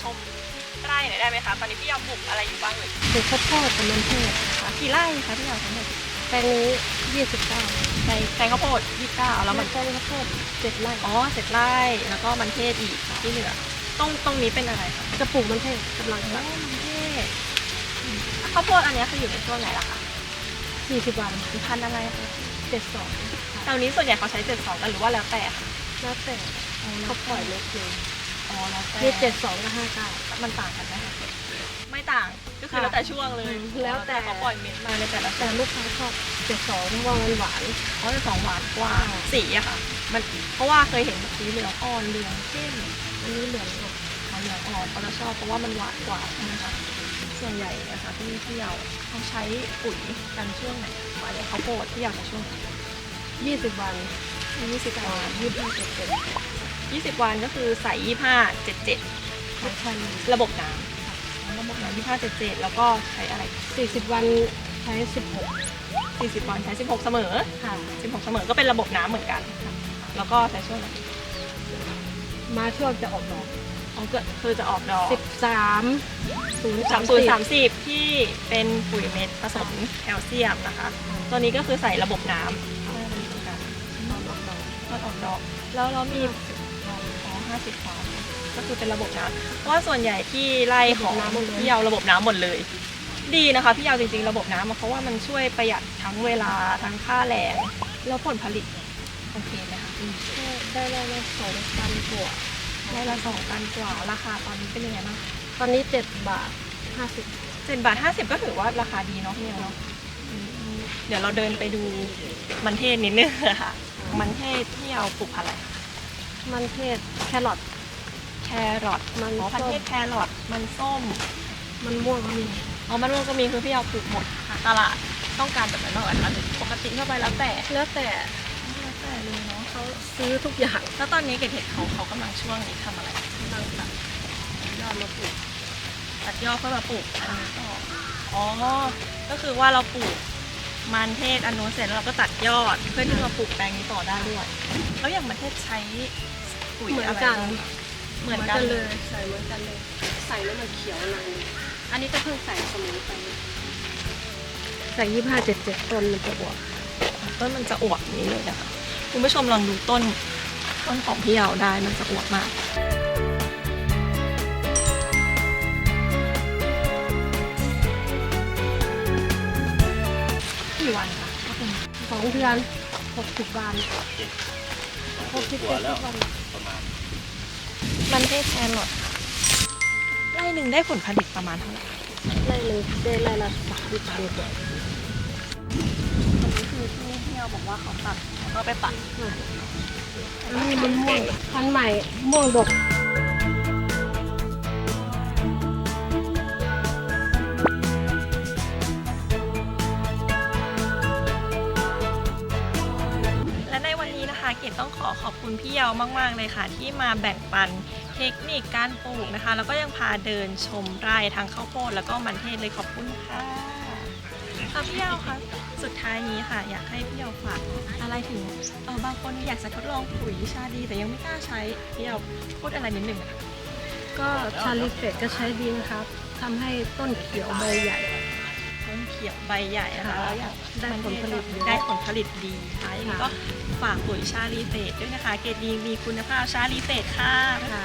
ชมไร่หน่อยได้ไหมคะ ตอนนี้พี่ยอมปลูกอะไรอยู่บ้างเลยปลูกข้าวโพดกับมันเทศคะกี่ไร่คะพี่ยอมทั้งหมดแปลงนี้ยี่สิบเก้าในแปลงข้าวโพดยี่สิบเก้าแล้วมันแปลงข้าวโพดเจ็ดไร่อ๋อเจ็ดไร่แล้วก็มันเทศอีกที่เหลือตรงตรงนี้เป็นอะไรคะจะปลูกมันเทศกำลังอ๋อตัดมันเทศอืมข้าวโพดอันเนี้ยคืออยู่ในช่วงไหนล่ะคะสี่สิบวันเป็นพันธุ์อะไรคะเจ็ดสองแถวนี้ส่วนใหญ่เขาใช้เจ็ดสองกันหรือว่าแล้วแต่คะแล้วแต่เขาปล่อยเล็กเลยอ๋อแล้วแต่ มีเจ็ดสองกับห้าเก้ามันต่างกันไหมคะไม่ต่างก็คือค่ะแล้วแต่ช่วงเลยอืมแล้วแต่เขาปล่อยเม็ดมาในแต่ละแต่ลูกค้าชอบเจ็ดสองเพราะว่ามันหวานเขาจะสองหวานกว่าค่ะสีอะค่ะ มันเพราะว่าเคยเห็นสีเหลืองอ่อนเหลืองเข้มอันนี้เหลืองออกเขาเหลืองอ่อนเขาจะชอบเพราะว่ามันหวานกว่าใช่ไหมคะส่วนใหญ่นะคะที่ที่เราเขาใช้ปุ๋ยกันช่วงไหนกว่าอย่างเขาวโพดที่อยากจะช่วงไหนยี่สิบวันยี่สิบวันยี่สิบห้าเจ็ดเจ็ด ยี่สิบวันก็คือใส่ยี่ห้าเจ็ดเจ็ดของชันระบบน้ำระบบน้ำยี่ห้าเจ็ดเจ็ดแล้วก็ใช้อะไรสี่สิบวันใช้สิบหกสี่สิบวันใช้สิบหกเสมอค่ะสิบหกเสมอก็เป็นระบบน้ำเหมือนกัน แล้วก็ใช้ช่วงไหนมาช่วงจะออกดอกอ๋อก็คือจะออกดอกสิบสามศูนย์สาสามมศูนย์สิบสามสิบที่เป็นปุ๋ยเม็ดผสมแคลเซียมนะคะ ตัวนี้ก็คือใส่ระบบน้ำตอนออกดอกตอนออกดอกแล้วเรามี อ๋อห้าสิบฟองก็คือเป็นระบบน้ำเพราะว่าส่วนใหญ่ที่ไร่ของพี่เอาระบบน้ำหมดเลย ดีนะคะพี่เอาจริงๆระบบน้ำอะเพราะว่ามันช่วยประหยัดทั้งเวลาทั้งค่าแรงแล้วผลผลิตโอเคไหมคะได้ได้ได้สองพันกว่าได้ละสองตันกว่าราคาตอนนี้เป็นยังไงบ้างตอนนี้เจ็ดบาทห้าสิบเจ็ดบาทห้าสิบก็ถือว่าราคาดีเนาะพี่เอาเนาะอืมเดี๋ยวเราเดินไปดูมันเทศนิดนึงค่ะ มันเทศที่เอาปลูกอะไร มันเทศแครอท แครอทมันอ๋อพันส้เทมศแครอทมันส้มมันม่วงก็มีอ๋อมันม่วงก็มีคือพี่เอาปลูกหมดค่ะตลาดต้องการแบบนั้นหรอคะหรือปกติทั่วไปแล้วแต่แล้วแต่แล้วแต่เลยเนาะเขาซื้อทุกอย่างแล้วตอนนี้เกดเห็ดเขาเขากำลังช่วงนี้ทำอะไรตั้งแต่ยอดมาปลูกตัดยอดเพื่อมาปลูกอันนี้ต่ออ๋อก็คือว่าเราปลูก มันเทศอันนู้นเสร็จแล้วเราก็ตัดยอด เพื่อที่จะมาปลูกแปลงนี้ต่อได้ด้วย แล้วอย่างมันเทศใช้ปุ๋ยเหมือนอะไรกันเหมือนกันเลย ใส่เหมือนกันเลย ใส่แล้วมันเขียวนานอันนี้ก็เพิ่งใส่สมุนไปใส่ยี่ห้าเจ็ดเจ็ดต้นมันจะบวกต้นมันจะอวบนี้เลยนะคะคุณผู้ชมลองดูต้น ต้นของพี่เอาได้มันจะอวบมากกี่ เดือนหกสิบวันหกสิบเจ็ดสิบวันมันเทศแครอทค่ะไร่หนึ่งได้ผลผลิตประมาณเท่าไหร่ไล่เลยได้ไล่ละสามสิบตันกว่าตรงนี้คือที่พี่เอาบอกว่าเขาตัดแล้วก็ไปปักอันนี้มันม่วงพันธุ์ใหม่ม่วงดก ขอบคุณพี่เยาวมาก ๆ เลยค่ะ ที่มาแบ่งปันเทคนิคการปลูกนะคะ แล้วก็ยังพาเดินชมไร่ทั้งข้าวโพดแล้วก็มันเทศเลยขอบคุณค่ะค่ะพี่เยาวคะสุดท้ายนี้ค่ะ อยากให้พี่เยาวฝากอะไรถึงเออบางคนอยากจะทดลองปุ๋ยชาดี แต่ยังไม่กล้าใช้พี่เยาวพูดอะไรนิดหนึ่งอะก็ชาลิเฟตก็ใช้ดีนะครับทำให้ต้นเขียวใบใหญ่ ขียวใบใหญ่นะคะแล้วอย่างได้ผลผลิตเยอะได้ผลผลิตดีค่ะยังไงก็ฝากปุ๋ยชาลีเฟสด้วยนะคะ เกรดดีมีคุณภาพชาลีเฟสค่ะค่ะ